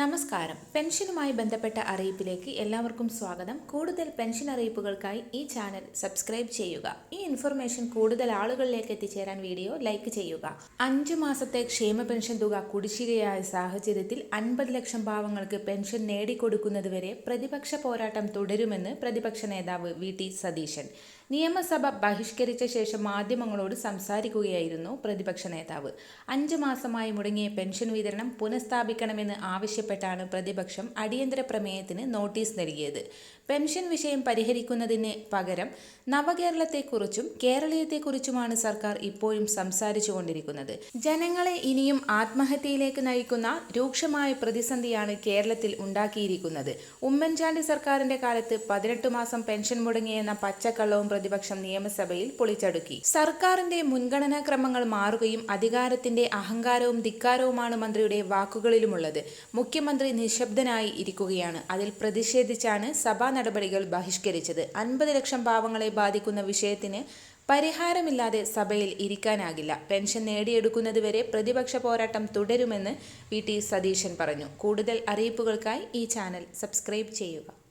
നമസ്കാരം. പെൻഷനുമായി ബന്ധപ്പെട്ട അറിയിപ്പിലേക്ക് എല്ലാവർക്കും സ്വാഗതം. കൂടുതൽ പെൻഷൻ അറിയിപ്പുകൾക്കായി ഈ ചാനൽ സബ്സ്ക്രൈബ് ചെയ്യുക. ഈ ഇൻഫർമേഷൻ കൂടുതൽ ആളുകളിലേക്ക് എത്തിച്ചേരാൻ വീഡിയോ ലൈക്ക് ചെയ്യുക. അഞ്ചു മാസത്തെ ക്ഷേമ പെൻഷൻ തുക കുടിശ്ശികയായ സാഹചര്യത്തിൽ അൻപത് ലക്ഷം പാവങ്ങൾക്ക് പെൻഷൻ നേടിക്കൊടുക്കുന്നതുവരെ പ്രതിപക്ഷ പോരാട്ടം തുടരുമെന്ന് പ്രതിപക്ഷ നേതാവ് വി. ടി. സതീശൻ. നിയമസഭ ബഹിഷ്കരിച്ച ശേഷം മാധ്യമങ്ങളോട് സംസാരിക്കുകയായിരുന്നു പ്രതിപക്ഷ നേതാവ്. അഞ്ചു മാസമായി മുടങ്ങിയ പെൻഷൻ വിതരണം പുനഃസ്ഥാപിക്കണമെന്ന് ആവശ്യപ്പെട്ടാണ് പ്രതിപക്ഷം അടിയന്തര പ്രമേയത്തിന് നോട്ടീസ് നൽകിയത്. പെൻഷൻ വിഷയം പരിഹരിക്കുന്നതിന് പകരം നവകേരളത്തെക്കുറിച്ചും കേരളീയത്തെക്കുറിച്ചുമാണ് സർക്കാർ ഇപ്പോഴും സംസാരിച്ചുകൊണ്ടിരിക്കുന്നത്. ജനങ്ങളെ ഇനിയും ആത്മഹത്യയിലേക്ക് നയിക്കുന്ന രൂക്ഷമായ പ്രതിസന്ധിയാണ് കേരളത്തിൽ ഉണ്ടാക്കിയിരിക്കുന്നത്. ഉമ്മൻചാണ്ടി സർക്കാരിന്റെ കാലത്ത് പതിനെട്ട് മാസം പെൻഷൻ മുടങ്ങിയെന്ന പച്ചക്കള്ളവും പ്രതിപക്ഷം നിയമസഭയിൽ പൊളിച്ചടുക്കി. സർക്കാരിന്റെ മുൻഗണനാക്രമങ്ങൾ മാറുകയും അധികാരത്തിന്റെ അഹങ്കാരവും ധിക്കാരവുമാണ് മന്ത്രിയുടെ വാക്കുകളിലുമുള്ളത്. മുഖ്യമന്ത്രി നിശബ്ദനായി ഇരിക്കുകയാണ്. അതിൽ പ്രതിഷേധിച്ചാണ് സഭാ നടപടികൾ ബഹിഷ്കരിച്ചത്. അൻപത് ലക്ഷം പാവങ്ങളെ ബാധിക്കുന്ന വിഷയത്തിന് പരിഹാരമില്ലാതെ സഭയിൽ ഇരിക്കാനാകില്ല. പെൻഷൻ നേടിയെടുക്കുന്നതുവരെ പ്രതിപക്ഷ പോരാട്ടം തുടരുമെന്ന് വി ടി സതീശൻ പറഞ്ഞു. കൂടുതൽ അറിയിപ്പുകൾക്കായി ഈ ചാനൽ സബ്സ്ക്രൈബ് ചെയ്യുക.